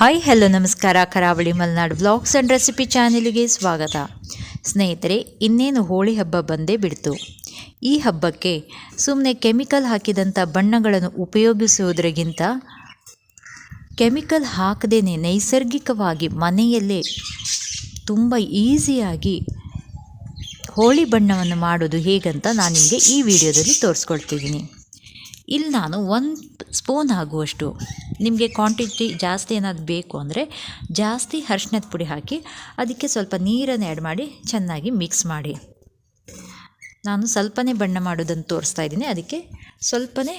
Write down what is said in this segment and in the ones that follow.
Hi hello ನಮಸ್ಕಾರ. ಕರಾವಳಿ Malenadu blogs and recipe ಚಾನೆಲ್ಗೆ ಸ್ವಾಗತ. ಸ್ನೇಹಿತರೆ, ಇನ್ನೇನು ಹೋಳಿ ಹಬ್ಬ ಬಂದೇ ಬಿಡ್ತು. ಈ ಹಬ್ಬಕ್ಕೆ ಸುಮ್ಮನೆ ಕೆಮಿಕಲ್ ಹಾಕಿದಂಥ ಬಣ್ಣಗಳನ್ನು ಉಪಯೋಗಿಸುವುದರಿಗಿಂತ ಕೆಮಿಕಲ್ ಹಾಕದೇ ನೈಸರ್ಗಿಕವಾಗಿ ಮನೆಯಲ್ಲೇ ತುಂಬ ಈಸಿಯಾಗಿ ಹೋಳಿ ಬಣ್ಣವನ್ನು ಮಾಡೋದು ಹೇಗಂತ ನಾನು ನಿಮಗೆ ಈ ವಿಡಿಯೋದಲ್ಲಿ ತೋರಿಸ್ಕೊಳ್ತಿದ್ದೀನಿ ಇಲ್ಲಿ ನಾನು ಒಂದು ಸ್ಪೂನ್ ಆಗುವಷ್ಟು ನಿಮಗೆ ಕ್ವಾಂಟಿಟಿ ಜಾಸ್ತಿ ಏನಾದ್ರು ಬೇಕು ಅಂದರೆ ಜಾಸ್ತಿ ಅರ್ಶಿನದ ಪುಡಿ ಹಾಕಿ ಅದಕ್ಕೆ ಸ್ವಲ್ಪ ನೀರನ್ನು ಆ್ಯಡ್ ಮಾಡಿ ಚೆನ್ನಾಗಿ ಮಿಕ್ಸ್ ಮಾಡಿ. ನಾನು ಸ್ವಲ್ಪನೇ ಬಣ್ಣ ಮಾಡೋದನ್ನು ತೋರಿಸ್ತಾ ಇದ್ದೀನಿ. ಅದಕ್ಕೆ ಸ್ವಲ್ಪನೇ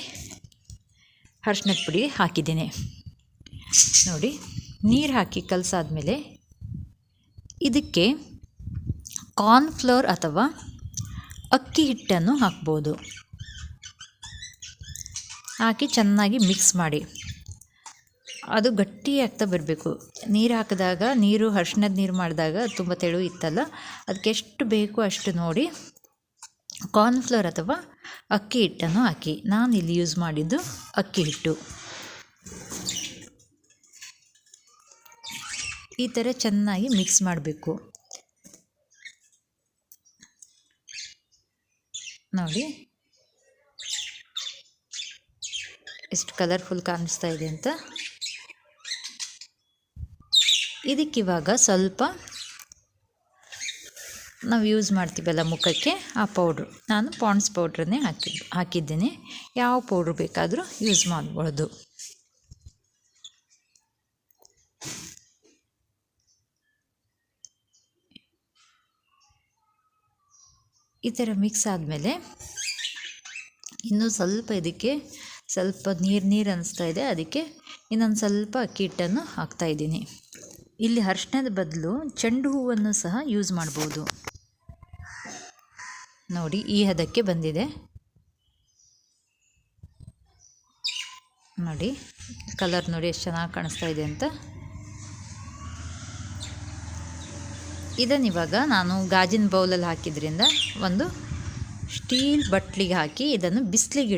ಅರ್ಶಿನದ ಪುಡಿ ಹಾಕಿದ್ದೀನಿ. ನೋಡಿ, ನೀರು ಹಾಕಿ ಕಲಸಾದ್ಮೇಲೆ ಇದಕ್ಕೆ ಕಾರ್ನ್ಫ್ಲೋರ್ ಅಥವಾ ಅಕ್ಕಿ ಹಿಟ್ಟನ್ನು ಹಾಕ್ಬೋದು. ಹಾಕಿ ಚೆನ್ನಾಗಿ ಮಿಕ್ಸ್ ಮಾಡಿ. ಅದು ಗಟ್ಟಿ ಆಗ್ತಾ ಬರಬೇಕು. ನೀರು ಹಾಕಿದಾಗ, ನೀರು ಅರ್ಶಿಣದ ನೀರು ಮಾಡಿದಾಗ ತುಂಬ ತೆಳು ಇತ್ತಲ್ಲ ಅದಕ್ಕೆ ಎಷ್ಟು ಬೇಕು ಅಷ್ಟು ನೋಡಿ ಕಾರ್ನ್ಫ್ಲೋರ್ ಅಥವಾ ಅಕ್ಕಿ ಹಿಟ್ಟನ್ನು ಹಾಕಿ. ನಾನು ಇಲ್ಲಿ ಯೂಸ್ ಮಾಡಿದ್ದು ಅಕ್ಕಿ ಹಿಟ್ಟು. ಈ ಥರ ಚೆನ್ನಾಗಿ ಮಿಕ್ಸ್ ಮಾಡಬೇಕು. ನೋಡಿ ಎಷ್ಟು ಕಲರ್ಫುಲ್ ಕಾಣಿಸ್ತಾ ಇದೆ ಅಂತ. ಇದಕ್ಕಿವಾಗ ಸ್ವಲ್ಪ ನಾವು ಯೂಸ್ ಮಾಡ್ತೀವಲ್ಲ ಮುಖಕ್ಕೆ ಆ ಪೌಡ್ರು ನಾನು ಪಾಂಡ್ಸ್ ಪೌಡ್ರನ್ನೇ ಹಾಕಿ, ಹಾಕಿದ್ದೇನೆ. ಯಾವ ಪೌಡ್ರ್ ಬೇಕಾದರೂ ಯೂಸ್ ಮಾಡ್ಬೋದು. ಈ ಥರ ಮಿಕ್ಸ್ ಆದಮೇಲೆ ಇನ್ನೂ ಸ್ವಲ್ಪ ಇದಕ್ಕೆ ಸ್ವಲ್ಪ ನೀರು ನೀರು ಅನ್ನಿಸ್ತಾ ಇದೆ. ಅದಕ್ಕೆ ಇನ್ನೊಂದು ಸ್ವಲ್ಪ ಅಕ್ಕಿ ಹಿಟ್ಟನ್ನು ಹಾಕ್ತಾಯಿದ್ದೀನಿ ಇಲ್ಲಿ ಅರ್ಶಿನದ ಬದಲು ಚೆಂಡು ಹೂವನ್ನು ಸಹ ಯೂಸ್ ಮಾಡ್ಬೋದು. ನೋಡಿ, ಈ ಹದಕ್ಕೆ ಬಂದಿದೆ. ನೋಡಿ ಕಲರ್ ನೋಡಿ ಎಷ್ಟು ಚೆನ್ನಾಗಿ ಕಾಣಿಸ್ತಾ ಇದೆ ಅಂತ. ಇದನ್ನಿವಾಗ ನಾನು ಗಾಜಿನ ಬೌಲಲ್ಲಿ ಹಾಕಿದ್ರಿಂದ ಒಂದು ಸ್ಟೀಲ್ ಬಟ್ಲಿಗೆ ಹಾಕಿ ಇದನ್ನು ಬಿಸಿಲಿಗೆ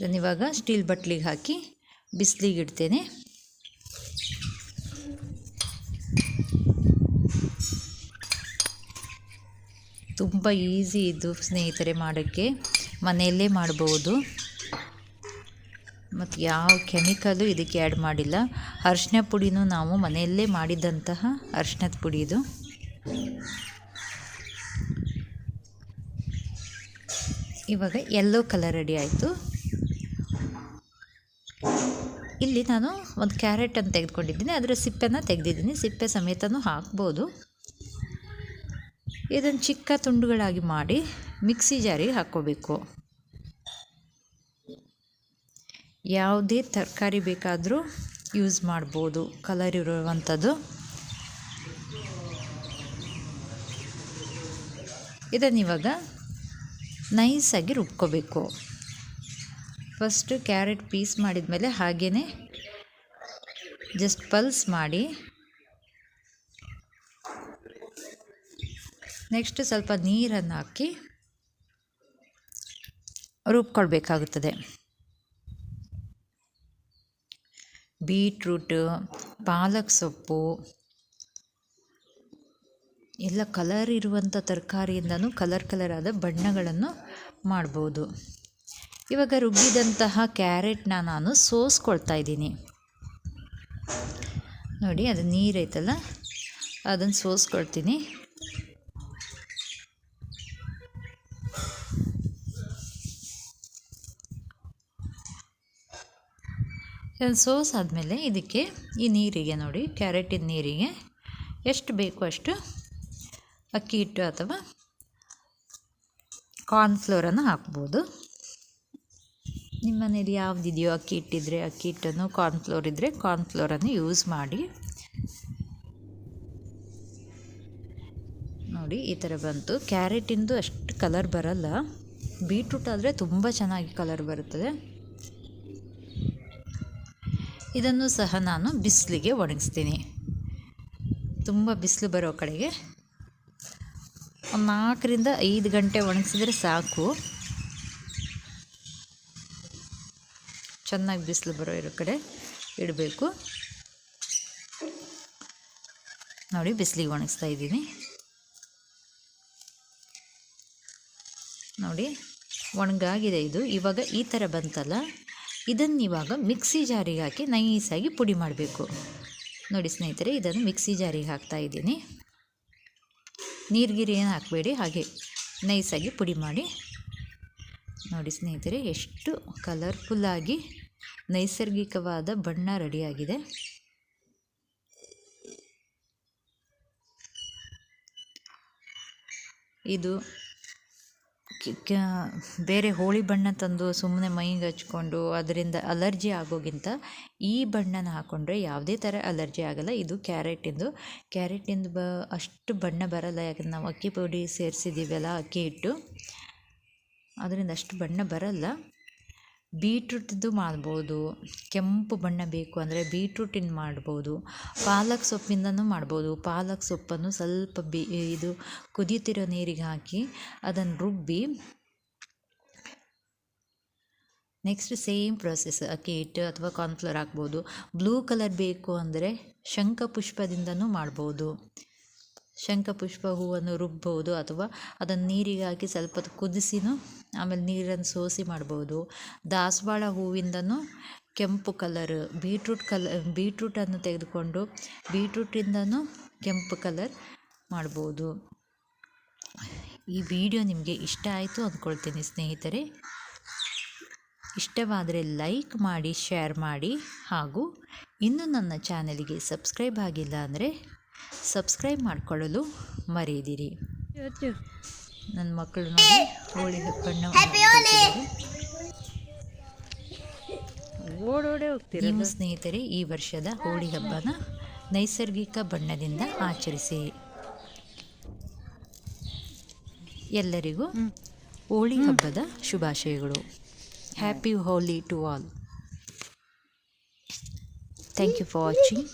ಇದನ್ನಿವಾಗ ಸ್ಟೀಲ್ ಬಟ್ಲಿಗೆ ಹಾಕಿ ಬಿಸಿಲಿಗೆ ಇಡ್ತೇನೆ. ತುಂಬ ಈಸಿ ಇದು ಸ್ನೇಹಿತರೆ ಮಾಡೋಕ್ಕೆ. ಮನೆಯಲ್ಲೇ ಮಾಡ್ಬೋದು. ಮತ್ತು ಯಾವ ಕೆಮಿಕಲು ಇದಕ್ಕೆ ಆ್ಯಡ್ ಮಾಡಿಲ್ಲ. ಅರಿಶಿನ ಪುಡಿನೂ ನಾವು ಮನೆಯಲ್ಲೇ ಮಾಡಿದಂತಹ ಅರ್ಶಿನದ ಪುಡಿ ಇದು. ಇವಾಗ ಯೆಲ್ಲೋ ಕಲರ್ ರೆಡಿ ಆಯಿತು. ಇಲ್ಲಿ ನಾನು ಒಂದು ಕ್ಯಾರೆಟನ್ನು ತೆಗೆದುಕೊಂಡಿದ್ದೀನಿ. ಅದರ ಸಿಪ್ಪೆನ ತೆಗೆದಿದ್ದೀನಿ. ಸಿಪ್ಪೆ ಸಮೇತನೂ ಹಾಕ್ಬೋದು. ಇದನ್ನು ಚಿಕ್ಕ ತುಂಡುಗಳಾಗಿ ಮಾಡಿ ಮಿಕ್ಸಿ ಜಾರಿಗೆ ಹಾಕ್ಕೋಬೇಕು. ಯಾವುದೇ ತರಕಾರಿ ಬೇಕಾದರೂ ಯೂಸ್ ಮಾಡ್ಬೋದು. ಕಲರ್ ಇರುವಂಥದ್ದು. ಇದನ್ನಿವಾಗ ನೈಸಾಗಿ ರುಬ್ಕೋಬೇಕು. ಫಸ್ಟು ಕ್ಯಾರೆಟ್ ಪೀಸ್ ಮಾಡಿದ ಮೇಲೆ ಹಾಗೆಯೇ ಜಸ್ಟ್ ಪಲ್ಸ್ ಮಾಡಿ. ನೆಕ್ಸ್ಟ್ ಸ್ವಲ್ಪ ನೀರನ್ನು ಹಾಕಿ ರುಬ್ಕೊಳ್ಬೇಕಾಗುತ್ತದೆ. ಬೀಟ್ರೂಟ್, ಪಾಲಕ್ ಸೊಪ್ಪು, ಎಲ್ಲ ಕಲರ್ ಇರುವಂಥ ತರಕಾರಿಯಿಂದನೂ ಕಲರ್ ಕಲರ್ ಆದ ಬಣ್ಣಗಳನ್ನು ಮಾಡ್ಬೋದು. ಇವಾಗ ರುಬ್ಬಿದಂತಹ ಕ್ಯಾರೆಟ್ನ ನಾನು ಸೋಸ್ಕೊಳ್ತಾ ಇದ್ದೀನಿ. ನೋಡಿ, ಅದು ನೀರೈತಲ್ಲ? ಅದನ್ನು ಸೋಸ್ಕೊಳ್ತೀನಿ. ಸೋಸ್ ಆದಮೇಲೆ ಇದಕ್ಕೆ ಈ ನೀರಿಗೆ ನೋಡಿ, ಕ್ಯಾರೆಟಿನ ನೀರಿಗೆ ಎಷ್ಟು ಬೇಕು ಅಷ್ಟು ಅಕ್ಕಿ ಹಿಟ್ಟು ಅಥವಾ ಕಾರ್ನ್ಫ್ಲೋರನ್ನು ಹಾಕ್ಬೋದು. ನಿಮ್ಮ ಮನೇಲಿ ಯಾವುದಿದೆಯೋ ಅಕ್ಕಿ ಹಿಟ್ಟಿದ್ರೆ ಅಕ್ಕಿ ಹಿಟ್ಟನ್ನು ಕಾರ್ನ್ಫ್ಲೋರ್ ಇದ್ದರೆ ಕಾರ್ನ್ಫ್ಲೋರನ್ನು ಯೂಸ್ ಮಾಡಿ. ನೋಡಿ, ಈ ಥರ ಬಂತು. ಕ್ಯಾರೆಟಿಂದು ಅಷ್ಟು ಕಲರ್ ಬರಲ್ಲ. ಬೀಟ್ರೂಟ್ ಆದರೆ ತುಂಬ ಚೆನ್ನಾಗಿ ಕಲರ್ ಬರುತ್ತದೆ. ಇದನ್ನು ಸಹ ನಾನು ಬಿಸಿಲಿಗೆ ಒಣಗಿಸ್ತೀನಿ. ತುಂಬ ಬಿಸಿಲು ಬರೋ ಕಡೆಗೆ. ನಾಲ್ಕರಿಂದ ಐದು ಗಂಟೆ ಒಣಗಿಸಿದ್ರೆ ಸಾಕು. ಚೆನ್ನಾಗಿ ಬಿಸಿಲು ಬರೋ ಇರೋ ಕಡೆ ಇಡಬೇಕು. ನೋಡಿ, ಬಿಸಿಲಿಗೆ ಒಣಗಿಸ್ತಾ ಇದ್ದೀನಿ. ನೋಡಿ, ಒಣಗಾಗಿದೆ ಇದು. ಇವಾಗ ಈ ಥರ ಬಂತಲ್ಲ, ಇದನ್ನು ಇವಾಗ ಮಿಕ್ಸಿ ಜಾರಿಗೆ ಹಾಕಿ ನೈಸಾಗಿ ಪುಡಿ ಮಾಡಬೇಕು. ನೋಡಿ ಸ್ನೇಹಿತರೆ, ಇದನ್ನು ಮಿಕ್ಸಿ ಜಾರಿಗೆ ಹಾಕ್ತಾ ಇದ್ದೀನಿ. ನೀರ್ಗಿರಿ ಏನು ಹಾಕಬೇಡಿ, ಹಾಗೆ ನೈಸಾಗಿ ಪುಡಿ ಮಾಡಿ. ನೋಡಿ ಸ್ನೇಹಿತರೆ, ಎಷ್ಟು ಕಲರ್ಫುಲ್ಲಾಗಿ ನೈಸರ್ಗಿಕವಾದ ಬಣ್ಣ ರೆಡಿಯಾಗಿದೆ. ಇದು ಬೇರೆ ಹೋಳಿ ಬಣ್ಣ ತಂದು ಸುಮ್ಮನೆ ಮೈಗೆ ಹಚ್ಕೊಂಡು ಅದರಿಂದ ಅಲರ್ಜಿ ಆಗೋಗಿಂತ ಈ ಬಣ್ಣನ ಹಾಕ್ಕೊಂಡ್ರೆ ಯಾವುದೇ ಥರ ಅಲರ್ಜಿ ಆಗಲ್ಲ. ಇದು ಕ್ಯಾರೆಟಿಂದು. ಕ್ಯಾರೆಟಿಂದು ಬ, ಅಷ್ಟು ಬಣ್ಣ ಬರಲ್ಲ. ಯಾಕಂದ್ರೆ ನಾವು ಅಕ್ಕಿ ಪುಡಿ ಸೇರಿಸಿದ್ದೀವಲ್ಲ, ಅಕ್ಕಿ ಹಿಟ್ಟು. ಅದರಿಂದ ಅಷ್ಟು ಬಣ್ಣ ಬರಲ್ಲ. ಬೀಟ್ರೂಟ್ದು ಮಾಡ್ಬೋದು, ಕೆಂಪು ಬಣ್ಣ ಬೇಕು ಅಂದರೆ ಬೀಟ್ರೂಟಿಂದ ಮಾಡ್ಬೋದು, ಪಾಲಕ್ ಸೊಪ್ಪಿಂದನೂ ಮಾಡ್ಬೋದು. ಪಾಲಕ್ ಸೊಪ್ಪನ್ನು ಸ್ವಲ್ಪ ಬಿ, ಇದು ಕುದಿಯುತ್ತಿರೋ ನೀರಿಗೆ ಹಾಕಿ ಅದನ್ನು ರುಬ್ಬಿ ನೆಕ್ಸ್ಟ್ ಸೇಮ್ ಪ್ರೊಸೆಸ್, ಅಕ್ಕಿ ಹಿಟ್ಟು ಅಥವಾ ಕಾರ್ನ್ಫ್ಲೋರ್ ಹಾಕ್ಬೋದು. ಬ್ಲೂ ಕಲರ್ ಬೇಕು ಅಂದರೆ ಶಂಖಪುಷ್ಪದಿಂದನೂ ಮಾಡ್ಬೋದು. ಶಂಖಪುಷ್ಪ ಹೂವನ್ನು ರುಬ್ಬೋದು ಅಥವಾ ಅದನ್ನು ನೀರಿಗೆ ಹಾಕಿ ಸ್ವಲ್ಪ ಕುದಿಸಿನೂ ಆಮೇಲೆ ನೀರನ್ನು ಸೋಸಿ ಮಾಡ್ಬೋದು. ದಾಸವಾಳ ಹೂವಿಂದನೂ ಕೆಂಪು ಕಲರ್, ಬೀಟ್ರೂಟ್ ಕಲರ್ ಬೀಟ್ರೂಟನ್ನು ತೆಗೆದುಕೊಂಡು ಬೀಟ್ರೂಟಿಂದನೂ ಕೆಂಪು ಕಲರ್ ಮಾಡ್ಬೋದು. ಈ ವಿಡಿಯೋ ನಿಮಗೆ ಇಷ್ಟ ಆಯಿತು ಅಂದ್ಕೊಳ್ತೀನಿ ಸ್ನೇಹಿತರೆ. ಇಷ್ಟವಾದರೆ ಲೈಕ್ ಮಾಡಿ, ಶೇರ್ ಮಾಡಿ ಹಾಗೂ ಇನ್ನೂ ನನ್ನ ಚಾನೆಲಿಗೆ ಸಬ್ಸ್ಕ್ರೈಬ್ ಆಗಿಲ್ಲ ಅಂದರೆ ಸಬ್ಸ್ಕ್ರೈಬ್ ಮಾಡಿಕೊಳ್ಳಲು ಮರೆಯದಿರಿ. ನನ್ನ ಮಕ್ಕಳು ನೋಡಿ ಹೋಳಿ ಹಬ್ಬಣ್ಣ ಓಡೋಡೇ ಹೋಗ್ತೀರಿ ನಿಮ್ಮ ಸ್ನೇಹಿತರೆ ಈ ವರ್ಷದ ಹೋಳಿ ಹಬ್ಬನ ನೈಸರ್ಗಿಕ ಬಣ್ಣದಿಂದ ಆಚರಿಸಿ. ಎಲ್ಲರಿಗೂ ಹೋಳಿ ಹಬ್ಬದ ಶುಭಾಶಯಗಳು. Happy Holi to all thank you for watching